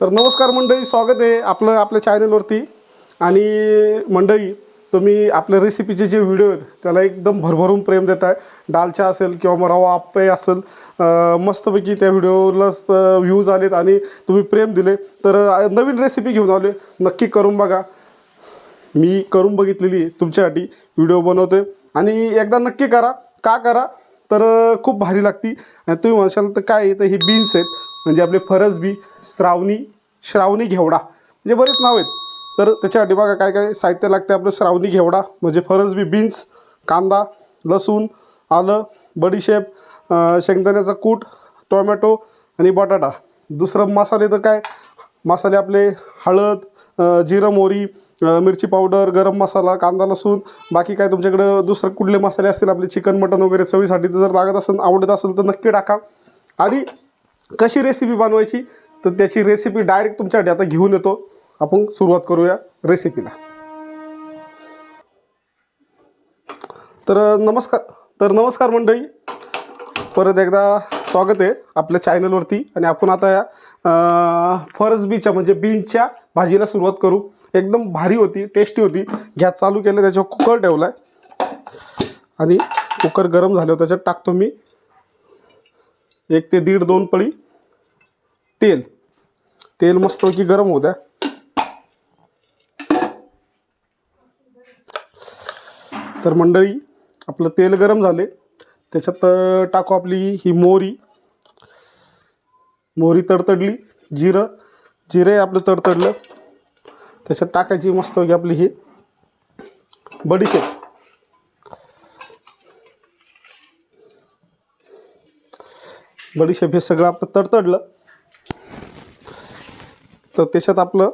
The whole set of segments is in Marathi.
तर नमस्कार मंडळी स्वागत आहे आपलं आपल्या चॅनलवरती आणि मंडळी तुम्ही आपल्या रेसिपीचे जे व्हिडिओ आहेत त्याला एकदम भरभरून प्रेम देत आहे डालचा असेल किंवा मग रवा आप्पे असेल मस्तपैकी त्या व्हिडिओलाच व्ह्यूज आलेत आणि तुम्ही प्रेम दिले. तर नवीन रेसिपी घेऊन आले नक्की करून बघा. मी करून बघितलेली तुमच्यासाठी. व्हिडिओ बनवतोय. आणि एकदा नक्की करा. का करा? तर खूप भारी लागती. आणि तुम्ही म्हणशाल तर काय तर हे बीन्स आहेत. म्हणजे आपले फरसबी श्रावणी श्रावणी घेवडा. म्हणजे बरेच नाव आहेत. तर त्याच्यासाठी बघा काय काय साहित्य लागते आपलं श्रावणी घेवडा. म्हणजे फरसबी बीन्स कांदा लसूण आलं बडीशेप शेंगदाण्याचा कूट टोमॅटो आणि बटाटा. दुसरं मसाले तर काय? मसाले आपले हळद जिरं मोरी मिरची पावडर गरम मसाला कांदा लसूण. बाकी काय तुमच्याकडं दुसरं कुठले मसाले असतील आपले? चिकन मटन वगैरे चवीसाठी तर जर लागत असेल आवडत असेल तर नक्की टाका. आणि कशी रेसिपी बनवायची तर त्याची रेसिपी डायरेक्ट तुमच्यासाठी आता घेऊन येतो. आपण सुरुवात करूया रेसिपीला तर नमस्कार तर नमस्कार मंडळी. परत एकदा स्वागत आहे आपल्या चॅनलवरती आणि आपण आता या अं, फरसबीच्या म्हणजे बीनच्या भाजीला सुरुवात करू. एकदम भारी होती टेस्टी होती. गॅस चालू केलं त्याच्यावर कुकर ठेवला आहे आणि कुकर गरम झाल्यावर त्याच्यात टाकतो मी एक ते दीड दोन पळी. तेल. तेल मस्तपैकी गरम होऊ द्या. तर मंडळी आपलं तेल गरम झाले. त्याच्यात टाकू आपली ही मोहरी. मोहरी तडतडली. जिरं. जिरे आपलं तडतडलं. त्याच्यात टाकायची मस्त की आपली ही बडीशेप. बडीशेप हे सगळं आपलं तडतडलं. तर त्याच्यात आपलं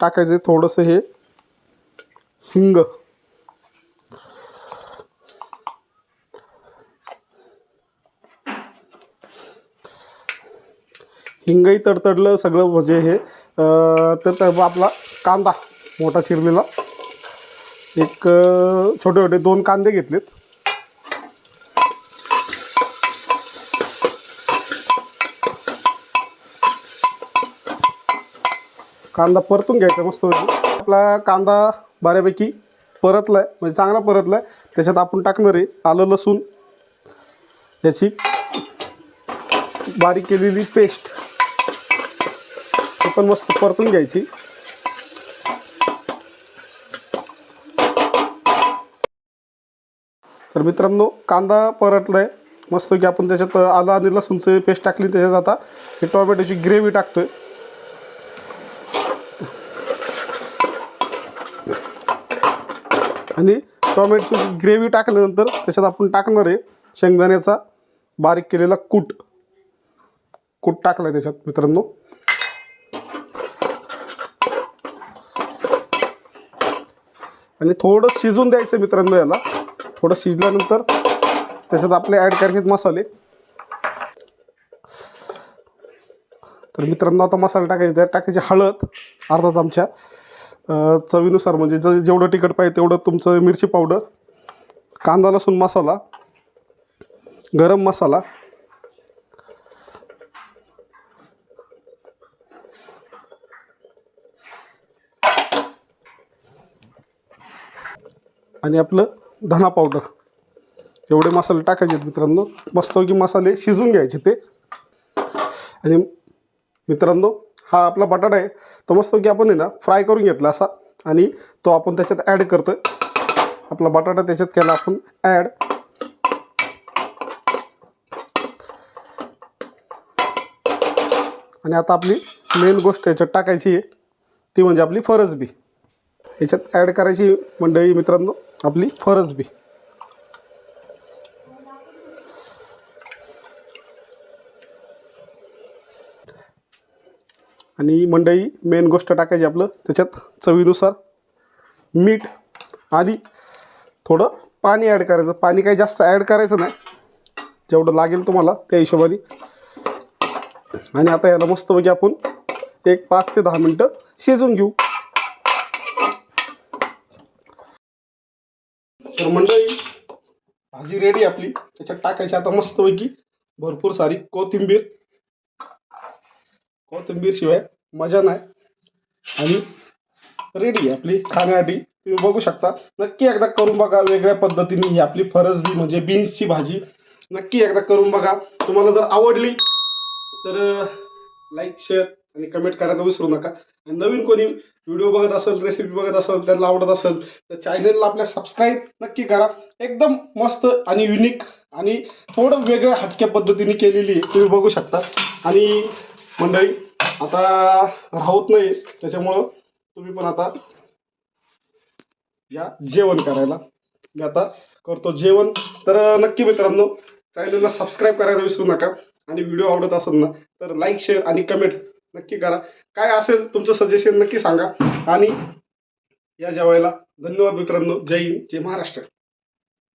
टाकायचं थोडंसं हे हिंग. हिंगही तडतडलं सगळं म्हणजे हे तर त्या आपला कांदा मोठा चिरलेला. एक छोटे छोटे दोन कांदे घेतलेत. कांदा परतून घ्यायचा मस्त आपला कांदा बऱ्यापैकी परतला आहे म्हणजे चांगला परतला आहे त्याच्यात आपण टाकणार आहे आलं लसूण. याची बारीक केलेली पेस्ट पण मस्त परतून घ्यायची. तर मित्रांनो कांदा परतलाय. मस्त की आपण त्याच्यात आलं आणि लसूणचं पेस्ट टाकली त्याच्यात आता हे टोमॅटोची ग्रेव्ही टाकतोय. आणि टोमॅटोची ग्रेव्ही टाकल्यानंतर त्याच्यात आपण टाकणार आहे शेंगदाण्याचा बारीक केलेला कूट. कूट टाकलाय त्याच्यात मित्रांनो. आणि थोडं शिजून द्यायचं मित्रांनो याला. थोडं शिजल्यानंतर त्याच्यात आपले ॲड करायचे मसाले. तर मित्रांनो आता मसाला टाकायचे त्यात टाकायचे हळद अर्धा चमचा. चवीनुसार म्हणजे ज जेवढं तिखट पाहिजे तेवढं तुमचं मिरची पावडर कांदा लसूण मसाला गरम मसाला आणि आपलं धना पावडर. एवढे मसाले टाकायचे आहेत मित्रांनो. मस्तपैकी मसाले शिजून घ्यायचे ते. आणि मित्रांनो हा आपला बटाटा आहे. तो मस्तपैकी आपण आहे ना फ्राय करून घेतला असा. आणि तो आपण त्याच्यात ॲड करतोय. आपला बटाटा त्याच्यात केला आपण ॲड आणि आता आपली मेन गोष्ट याच्यात टाकायची आहे. ती म्हणजे आपली फरसबी. याच्यात ॲड करायची मंडळी मित्रांनो आपली फरसबी. आणि मंडई मेन गोष्ट टाकायची आपलं. त्याच्यात चवीनुसार मीठ आणि थोडं पाणी ॲड करायचं. पाणी काही जास्त ॲड करायचं नाही. जेवढं लागेल तुम्हाला त्या हिशोबाने. आणि आता याला मस्तपैकी आपण एक पाच ते दहा मिनटं शिजवून घेऊ. तर मंडळी भाजी रेडी आपली. त्याच्यात टाकायची आता मस्तपैकी भरपूर सारी कोथिंबीर. कोथिंबीर शिवाय मजा नाही. आणि रेडी आपली खाण्यासाठी. तुम्ही बघू शकता. नक्की एकदा करून बघा वेगळ्या पद्धतीने ही आपली फरसबी म्हणजे बीन्सची भाजी. नक्की एकदा करून बघा. तुम्हाला जर आवडली तर लाईक शेअर आणि कमेंट करायला विसरू नका. आणि नवीन कोणी व्हिडिओ बघत असेल रेसिपी बघत असेल त्यांना आवडत असेल तर चॅनलला आपल्या सबस्क्राईब नक्की करा. एकदम मस्त आणि युनिक आणि थोडं वेगळ्या हटक्या पद्धतीने केलेली आहे. तुम्ही बघू शकता. आणि मंडळी आता राहत नाही त्याच्यामुळं तुम्ही पण आता या जेवण करायला. मी आता करतो जेवण. तर नक्की मित्रांनो चॅनलला सबस्क्राईब करायला विसरू नका. आणि व्हिडिओ आवडत असेल ना तर लाईक शेअर आणि कमेंट नक्की करा. काय असेल तुमचं सजेशन नक्की सांगा. आणि या जेवायला धन्यवाद मित्रांनो. जय हिंद जय महाराष्ट्र.